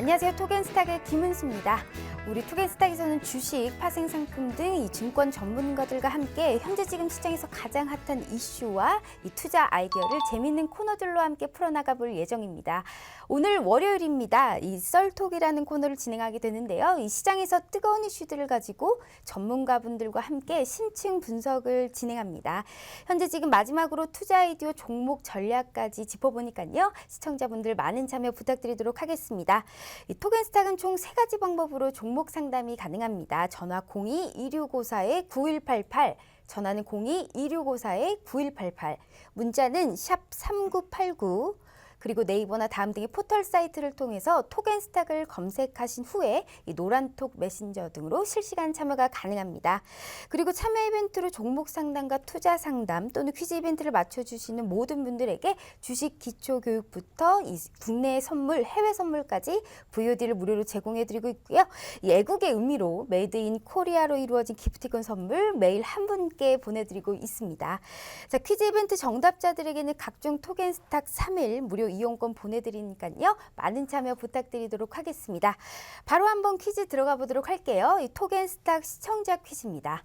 안녕하세요. 토겐스탁의 김은수입니다. 우리 토겐스탁에서는 주식, 파생 상품 등 이 증권 전문가들과 함께 현재 지금 시장에서 가장 핫한 이슈와 이 투자 아이디어를 재밌는 코너들로 함께 풀어나가 볼 예정입니다. 오늘 월요일입니다. 이 썰톡이라는 코너를 진행하게 되는데요. 이 시장에서 뜨거운 이슈들을 가지고 전문가분들과 함께 심층 분석을 진행합니다. 현재 지금 마지막으로 투자 아이디어 종목 전략까지 짚어보니까요. 시청자분들 많은 참여 부탁드리도록 하겠습니다. 이 토겐스탁은 총 세 가지 방법으로 종목 상담이 가능합니다. 전화 02-2654-9188, 전화는 02-2654-9188, 문자는 샵 3989, 그리고 네이버나 다음 등의 포털 사이트를 통해서 톡앤스탁을 검색하신 후에 이 노란톡 메신저 등으로 실시간 참여가 가능합니다. 그리고 참여 이벤트로 종목 상담과 투자 상담 또는 퀴즈 이벤트를 맞춰주시는 모든 분들에게 주식 기초 교육부터 이 국내 선물, 해외 선물까지 VOD를 무료로 제공해드리고 있고요. 이 애국의 의미로 메이드 인 코리아로 이루어진 기프티콘 선물 매일 한 분께 보내드리고 있습니다. 자, 퀴즈 이벤트 정답자들에게는 각종 톡앤스탁 3일 무료 이용권 보내드리니까요. 많은 참여 부탁드리도록 하겠습니다. 바로 한번 퀴즈 들어가 보도록 할게요. 이 톡앤스탁 시청자 퀴즈입니다.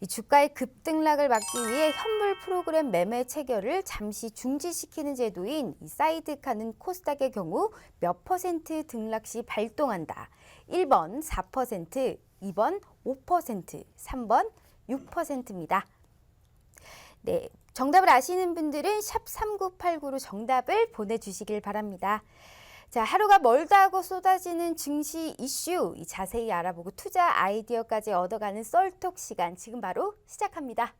이 주가의 급등락을 막기 위해 현물 프로그램 매매 체결을 잠시 중지시키는 제도인 이 사이드카는 코스닥의 경우 몇 퍼센트 등락 시 발동한다. 1번 4%, 2번 5%, 3번 6%입니다. 네, 정답을 아시는 분들은 샵 3989로 정답을 보내주시길 바랍니다. 자, 하루가 멀다 하고 쏟아지는 증시 이슈 이 자세히 알아보고 투자 아이디어까지 얻어가는 썰톡 시간 지금 바로 시작합니다.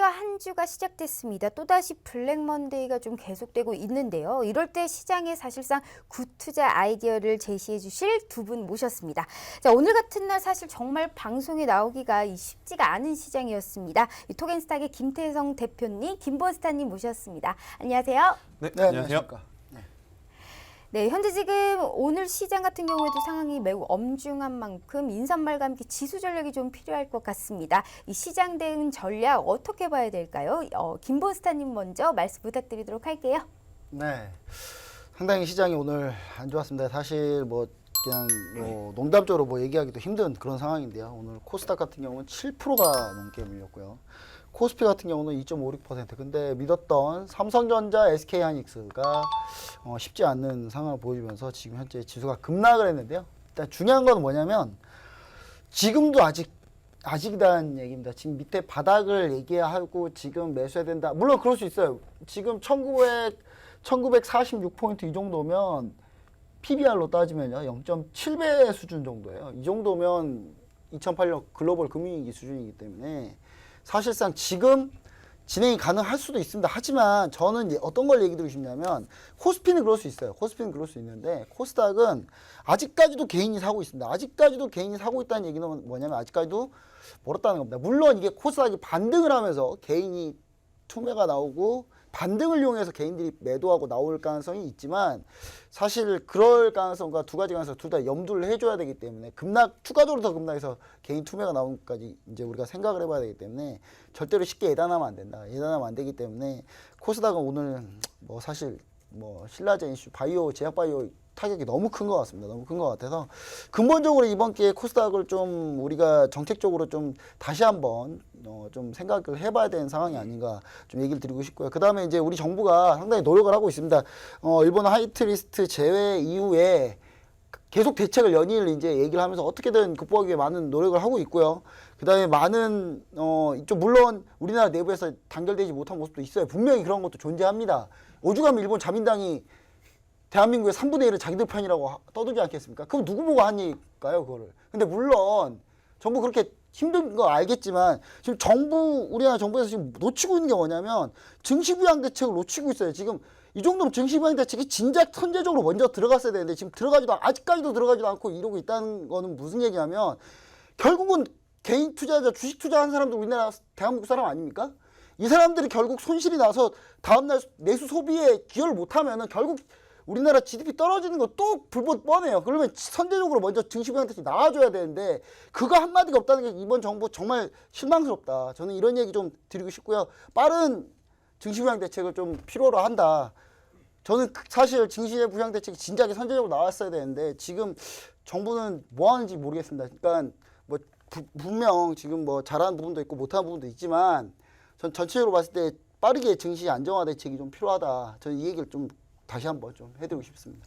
드디어 한 주가 시작됐습니다. 또다시 블랙 먼데이가 좀 계속되고 있는데요. 이럴 때 시장에 사실상 굿투자 아이디어를 제시해 주실 두 분 모셨습니다. 자, 오늘 같은 날 사실 정말 방송에 나오기가 이 쉽지가 않은 시장이었습니다. 이 토겐스탁의 김태성 대표님, 김본스타님 모셨습니다. 안녕하세요. 네, 네, 안녕하세요. 안녕하십니까. 네, 현재 지금 오늘 시장 같은 경우에도 상황이 매우 엄중한 만큼 인사말과 함께 지수 전략이 좀 필요할 것 같습니다. 이 시장 대응 전략 어떻게 봐야 될까요? 어, 김본스타님 먼저 말씀 부탁드리도록 할게요. 네. 상당히 시장이 오늘 안 좋았습니다. 사실 뭐 그냥 뭐 농담적으로 뭐 얘기하기도 힘든 그런 상황인데요. 오늘 코스닥 같은 경우는 7%가 넘게 밀렸고요. 코스피 같은 경우는 2.56%. 근데 믿었던 삼성전자, SK하이닉스가 어, 쉽지 않는 상황을 보여주면서 지금 현재 지수가 급락을 했는데요. 일단 중요한 건 뭐냐면 지금도 아직 아직이라는 얘기입니다. 지금 밑에 바닥을 얘기하고 지금 매수해야 된다. 물론 그럴 수 있어요. 지금 1900 1946포인트 이 정도면 PBR로 따지면요. 0.7배 수준 정도예요. 이 정도면 2008년 글로벌 금융위기 수준이기 때문에 사실상 지금 진행이 가능할 수도 있습니다. 하지만 저는 어떤 걸 얘기 드리고 싶냐면 코스피는 그럴 수 있어요. 코스피는 그럴 수 있는데 코스닥은 아직까지도 개인이 사고 있습니다. 아직까지도 개인이 사고 있다는 얘기는 뭐냐면 아직까지도 멀었다는 겁니다. 물론 이게 코스닥이 반등을 하면서 개인이 투매가 나오고 반등을 이용해서 개인들이 매도하고 나올 가능성이 있지만 사실 그럴 가능성과 두 가지 가능성 둘 다 염두를 해줘야 되기 때문에 급락 추가적으로 더 급락해서 개인 투매가 나온 것까지 이제 우리가 생각을 해봐야 되기 때문에 절대로 쉽게 예단하면 안 된다. 예단하면 안 되기 때문에 코스닥은 오늘 뭐 사실 뭐 신라젠 이슈 바이오 제약 바이오 타격이 너무 큰 것 같습니다. 너무 큰 것 같아서 근본적으로 이번 기회에 코스닥을 좀 우리가 정책적으로 좀 다시 한번 어, 좀 생각을 해봐야 되는 상황이 아닌가 좀 얘기를 드리고 싶고요. 그 다음에 이제 우리 정부가 상당히 노력을 하고 있습니다. 어, 일본 화이트리스트 제외 이후에 계속 대책을 연일 이제 얘기를 하면서 어떻게든 극복하기 위해 많은 노력을 하고 있고요. 그 다음에 많은, 어, 이쪽, 물론 우리나라 내부에서 단결되지 못한 모습도 있어요. 분명히 그런 것도 존재합니다. 오죽하면 일본 자민당이 대한민국의 3분의 1을 자기들 편이라고 하- 떠들지 않겠습니까? 그럼 누구 보고 한 얘기일까요, 그거를? 근데 물론 정부 그렇게 힘든 거 알겠지만 지금 정부 우리나라 정부에서 지금 놓치고 있는 게 뭐냐면 증시부양 대책을 놓치고 있어요. 지금 이 정도면 증시부양 대책이 진작 선제적으로 먼저 들어갔어야 되는데 지금 들어가지도 않- 아직까지도 들어가지도 않고 이러고 있다는 거는 무슨 얘기냐면 결국은 개인 투자자 주식 투자한 사람들 우리나라 대한민국 사람 아닙니까? 이 사람들이 결국 손실이 나서 다음날 내수 소비에 기여를 못하면 은 결국 우리나라 GDP 떨어지는 거 또 불법 뻔해요. 그러면 선제적으로 먼저 증시부양대책 나와줘야 되는데 그거 한마디가 없다는 게 이번 정부 정말 실망스럽다. 저는 이런 얘기 좀 드리고 싶고요. 빠른 증시부양 대책을 좀 필요로 한다. 저는 그- 사실 증시부양 대책이 진작에 선제적으로 나왔어야 되는데 지금 정부는 뭐 하는지 모르겠습니다. 그러니까 뭐 부- 분명 지금 뭐 잘하는 부분도 있고 못하는 부분도 있지만 전 전체적으로 봤을 때 빠르게 증시 안정화 대책이 좀 필요하다. 저는 이 얘기를 좀 다시 한번 좀 해드리고 싶습니다.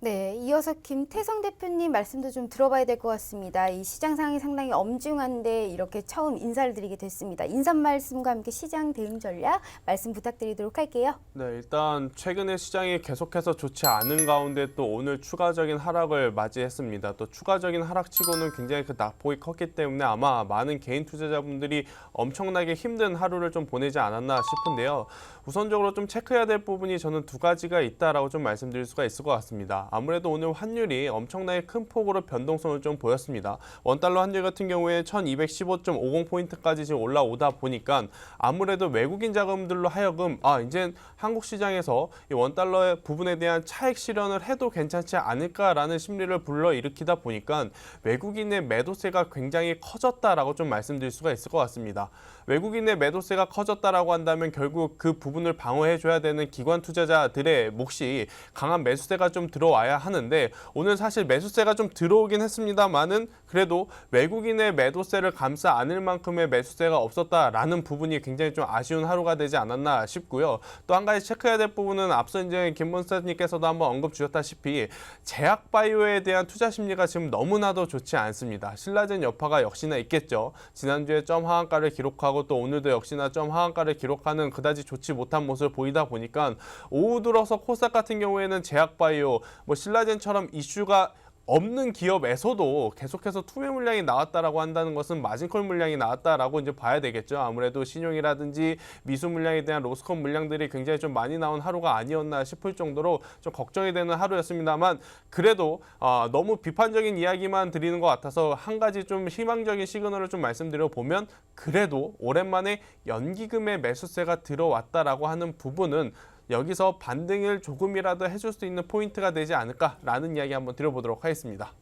네, 이어서 김태성 대표님 말씀도 좀 들어봐야 될 것 같습니다. 이 시장 상황이 상당히 엄중한데 이렇게 처음 인사를 드리게 됐습니다. 인사 말씀과 함께 시장 대응 전략 말씀 부탁드리도록 할게요. 네, 일단 최근에 시장이 계속해서 좋지 않은 가운데 또 오늘 추가적인 하락을 맞이했습니다. 또 추가적인 하락치고는 굉장히 그 낙폭이 컸기 때문에 아마 많은 개인 투자자분들이 엄청나게 힘든 하루를 좀 보내지 않았나 싶은데요. 우선적으로 좀 체크해야 될 부분이 저는 두 가지가 있다라고 좀 말씀드릴 수가 있을 것 같습니다. 아무래도 오늘 환율이 엄청나게 큰 폭으로 변동성을 좀 보였습니다. 원달러 환율 같은 경우에 1215.50포인트까지 지금 올라오다 보니까 아무래도 외국인 자금들로 하여금 아 이제 한국 시장에서 이 원달러의 부분에 대한 차익 실현을 해도 괜찮지 않을까라는 심리를 불러일으키다 보니까 외국인의 매도세가 굉장히 커졌다라고 좀 말씀드릴 수가 있을 것 같습니다. 외국인의 매도세가 커졌다라고 한다면 결국 그 부분을 방어해 줘야 되는 기관 투자자들의 몫이 강한 매수세가 좀 들어 와야 하는데 오늘 사실 매수세가 좀 들어오긴 했습니다만은 그래도 외국인의 매도세를 감싸 안을 만큼의 매수세가 없었다라는 부분이 굉장히 좀 아쉬운 하루가 되지 않았나 싶고요. 또 한 가지 체크해야 될 부분은 앞서 이제 김본사님께서도 한번 언급 주셨다시피 제약 바이오에 대한 투자 심리가 지금 너무나도 좋지 않습니다. 신라젠 여파가 역시나 있겠죠. 지난주에 점 하한가를 기록하고 또 오늘도 역시나 점 하한가를 기록하는 그다지 좋지 못한 모습을 보이다 보니까 오후 들어서 코스닥 같은 경우에는 제약 바이오, 뭐 신라젠처럼 이슈가 없는 기업에서도 계속해서 투매 물량이 나왔다라고 한다는 것은 마진콜 물량이 나왔다라고 이제 봐야 되겠죠. 아무래도 신용이라든지 미수 물량에 대한 로스컷 물량들이 굉장히 좀 많이 나온 하루가 아니었나 싶을 정도로 좀 걱정이 되는 하루였습니다만 그래도 어, 너무 비판적인 이야기만 드리는 것 같아서 한 가지 좀 희망적인 시그널을 좀 말씀드려 보면 그래도 오랜만에 연기금의 매수세가 들어왔다라고 하는 부분은 여기서 반등을 조금이라도 해줄 수 있는 포인트가 되지 않을까라는 이야기 한번 드려보도록 하겠습니다.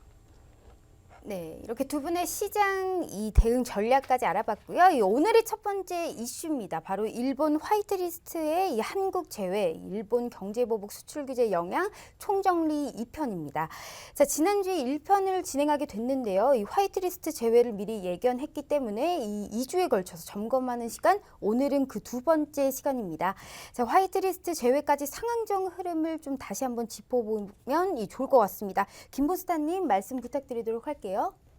네, 이렇게 두 분의 시장 이 대응 전략까지 알아봤고요. 이 오늘의 첫 번째 이슈입니다. 바로 일본 화이트리스트의 이 한국 제외, 일본 경제보복 수출 규제 영향 총정리 2편입니다. 자, 지난주에 1편을 진행하게 됐는데요. 이 화이트리스트 제외를 미리 예견했기 때문에 이 2주에 걸쳐서 점검하는 시간, 오늘은 그 두 번째 시간입니다. 자, 화이트리스트 제외까지 상황적 흐름을 좀 다시 한번 짚어보면 이 좋을 것 같습니다. 김보스타님 말씀 부탁드리도록 할게요.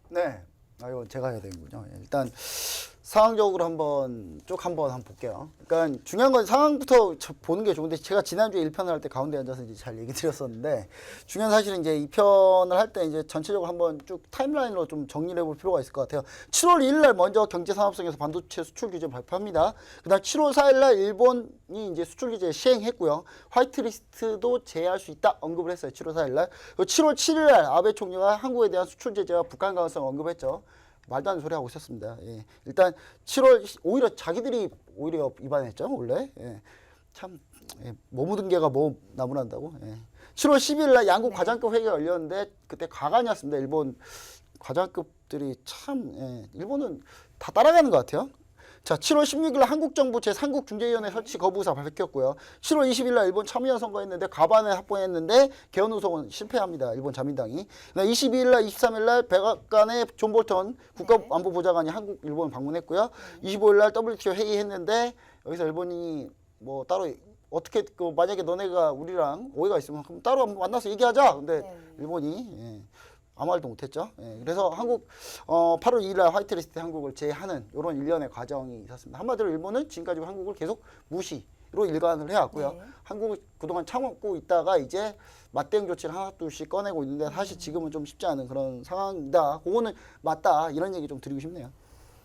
네. 아, 이거 제가 해야 되는군요. 예, 일단 상황적으로 한번 쭉 한번 한번 볼게요. 그러니까 중요한 건 상황부터 저- 보는 게 좋은데 제가 지난주에 1편을 할 때 가운데 앉아서 이제 잘 얘기 드렸었는데 중요한 사실은 이제 2편을 할 때 이제 전체적으로 한번 쭉 타임라인으로 좀 정리를 해볼 필요가 있을 것 같아요. 7월 1일 날 먼저 경제 산업성에서 반도체 수출 규제 발표합니다. 그다음 7월 4일 날 일본이 이제 수출 규제 시행했고요. 화이트리스트도 제외할 수 있다 언급을 했어요. 7월 4일 날. 그리고 7월 7일 날 아베 총리가 한국에 대한 수출 제재와 북한 가능성을 언급했죠. 말도 안 되는 소리 하고 있었습니다. 예. 일단 7월 오히려 자기들이 오히려 위반했죠 원래. 예. 참 예. 뭐 묻은 개가 뭐 나무란다고. 예. 7월 10일 날 양국 과장급 회의가 열렸는데 그때 과간이었습니다. 일본 과장급들이 참 예. 일본은 다 따라가는 것 같아요. 자, 7월 16일 한국 정부 제3국 중재위원회 설치 거부 의사 밝혔고요. 7월 20일 날 일본 참의원 선거했는데 과반을 확보했는데 개헌 후속은 실패합니다. 일본 자민당이. 22일 날 23일 날 백악관의 존 볼턴 국가안보보좌관이 한국 일본 방문했고요. 25일 날 WTO 회의했는데 여기서 일본이 뭐 따로 어떻게 그 만약에 너네가 우리랑 오해가 있으면 그럼 따로 한번 만나서 얘기하자. 근데 네. 일본이 예, 아무 말도 못했죠. 예, 그래서 한국 어, 8월 2일 날 화이트리스트 한국을 제하는 이런 일련의 과정이 있었습니다. 한마디로 일본은 지금까지 한국을 계속 무시로 일관을 해왔고요. 네. 한국은 그동안 참고 있다가 이제 맞대응 조치를 하나 둘씩 꺼내고 있는데 사실 지금은 좀 쉽지 않은 그런 상황이다. 그거는 맞다 이런 얘기 좀 드리고 싶네요.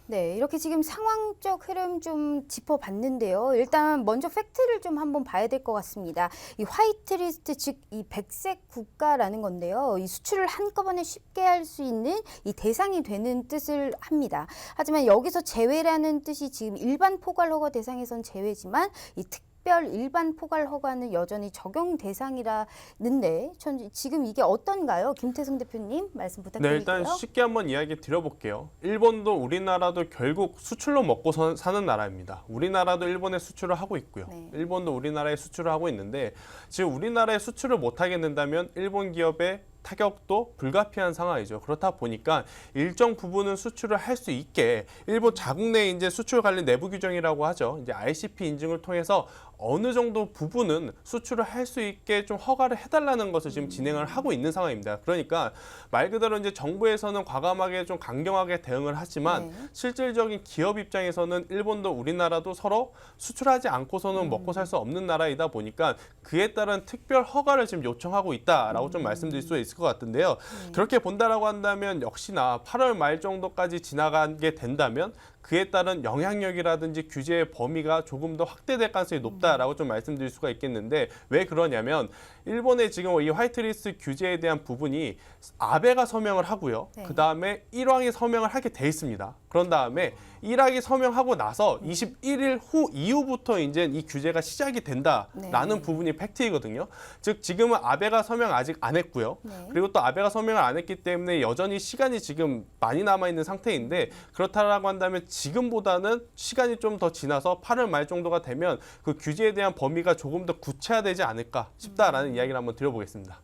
네, 이렇게 지금 상황적 흐름 좀 짚어봤는데요. 일단 먼저 팩트를 좀 한번 봐야 될 것 같습니다. 이 화이트리스트 즉 이 백색 국가라는 건데요. 이 수출을 한꺼번에 쉽게 할 수 있는 이 대상이 되는 뜻을 합니다. 하지만 여기서 제외라는 뜻이 지금 일반 포괄 허가 대상에선 제외지만 이 특 별 일반 포괄 허가는 여전히 적용 대상이라는데 전 지금 이게 어떤가요? 김태승 대표님 말씀 네, 부탁드릴게요. 일단 쉽게 한번 이야기 드려볼게요. 일본도 우리나라도 결국 수출로 먹고 서- 사는 나라입니다. 우리나라도 일본에 수출을 하고 있고요. 네. 일본도 우리나라에 수출을 하고 있는데 지금 우리나라에 수출을 못 하게 된다면 일본 기업의 타격도 불가피한 상황이죠. 그렇다 보니까 일정 부분은 수출을 할 수 있게 일본 자국 내 이제 수출 관련 내부 규정이라고 하죠. 이제 ICP 인증을 통해서 어느 정도 부분은 수출을 할 수 있게 좀 허가를 해달라는 것을 지금 진행을 하고 있는 상황입니다. 그러니까 말 그대로 이제 정부에서는 과감하게 좀 강경하게 대응을 하지만 네. 실질적인 기업 입장에서는 일본도 우리나라도 서로 수출하지 않고서는 먹고 살 수 없는 나라이다 보니까 그에 따른 특별 허가를 지금 요청하고 있다라고 좀 말씀드릴 수 있을 것 같은데요. 그렇게 본다라고 한다면 역시나 8월 말 정도까지 지나가게 된다면 그에 따른 영향력이라든지 규제의 범위가 조금 더 확대될 가능성이 높다라고 좀 말씀드릴 수가 있겠는데 왜 그러냐면 일본의 지금 이 화이트리스트 규제에 대한 부분이 아베가 서명을 하고요. 네. 그 다음에 일왕이 서명을 하게 돼 있습니다. 그런 다음에 일왕이 서명하고 나서 21일 후 이후부터 이제 이 규제가 시작이 된다라는 네. 부분이 팩트이거든요. 즉 지금은 아베가 서명 아직 안 했고요. 네. 그리고 또 아베가 서명을 안 했기 때문에 여전히 시간이 지금 많이 남아 있는 상태인데 그렇다라고 한다면 지금보다는 시간이 좀 더 지나서 8월 말 정도가 되면 그 규제에 대한 범위가 조금 더 구체화되지 않을까 싶다라는 이야기를 한번 드려보겠습니다.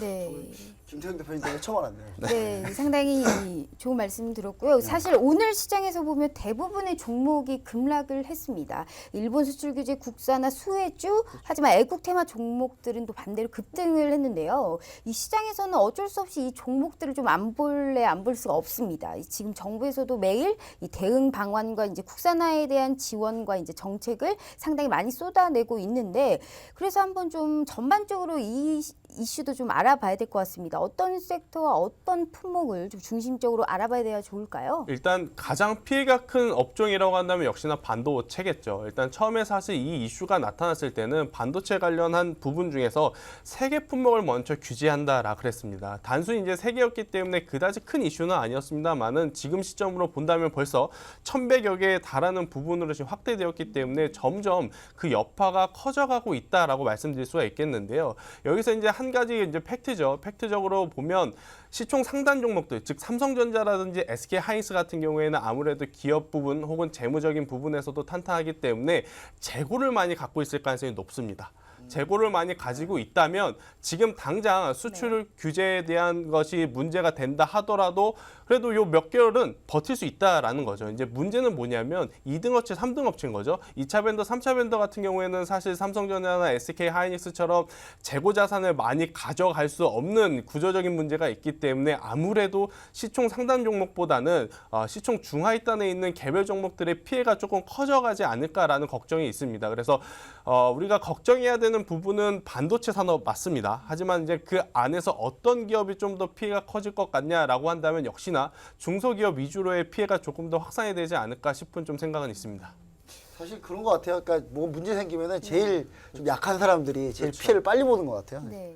네. 김태형 대표님 때문에 처음 알았네요. 네, 상당히 좋은 말씀 들었고요. 사실 오늘 시장에서 보면 대부분의 종목이 급락을 했습니다. 일본 수출 규제 국산화 수혜주, 하지만 애국 테마 종목들은 또 반대로 급등을 했는데요. 이 시장에서는 어쩔 수 없이 이 종목들을 좀 안 볼래 안 볼 수가 없습니다. 이 지금 정부에서도 매일 이 대응 방안과 이제 국산화에 대한 지원과 이제 정책을 상당히 많이 쏟아내고 있는데 그래서 한번 좀 전반적으로 이 이슈도 좀 알아봐야 될 것 같습니다. 어떤 섹터와 어떤 품목을 좀 중심적으로 알아봐야 돼야 좋을까요? 일단 가장 피해가 큰 업종이라고 한다면 역시나 반도체겠죠. 일단 처음에 사실 이 이슈가 나타났을 때는 반도체 관련한 부분 중에서 세 개 품목을 먼저 규제한다라 그랬습니다. 단순히 이제 세 개였기 때문에 그다지 큰 이슈는 아니었습니다만은 지금 시점으로 본다면 벌써 1,100여 개에 달하는 부분으로 지금 확대되었기 때문에 점점 그 여파가 커져가고 있다라고 말씀드릴 수가 있겠는데요. 여기서 이제 한 가지 이제 팩트죠. 팩트적으로 보면 시총 상단 종목들, 즉 삼성전자라든지 SK 하이닉스 같은 경우에는 아무래도 기업 부분 혹은 재무적인 부분에서도 탄탄하기 때문에 재고를 많이 갖고 있을 가능성이 높습니다. 재고를 많이 가지고 있다면 지금 당장 수출 규제에 대한 것이 문제가 된다 하더라도 그래도 요 몇 개월은 버틸 수 있다라는 거죠. 이제 문제는 뭐냐면 2등 업체, 3등 업체인 거죠. 2차 벤더, 3차 벤더 같은 경우에는 사실 삼성전자나 SK 하이닉스처럼 재고 자산을 많이 가져갈 수 없는 구조적인 문제가 있기 때문에 아무래도 시총 상단 종목보다는 어, 시총 중하위단에 있는 개별 종목들의 피해가 조금 커져가지 않을까라는 걱정이 있습니다. 그래서 어, 우리가 걱정해야 되는 부분은 반도체 산업 맞습니다. 하지만 이제 그 안에서 어떤 기업이 좀 더 피해가 커질 것 같냐라고 한다면 역시나 중소기업 위주로의 피해가 조금 더 확산이 되지 않을까 싶은 좀 생각은 있습니다. 사실 그런 것 같아요. 그러니까 뭐 문제 생기면은 제일 좀 약한 사람들이 제일 피해를 빨리 보는 것 같아요. 네.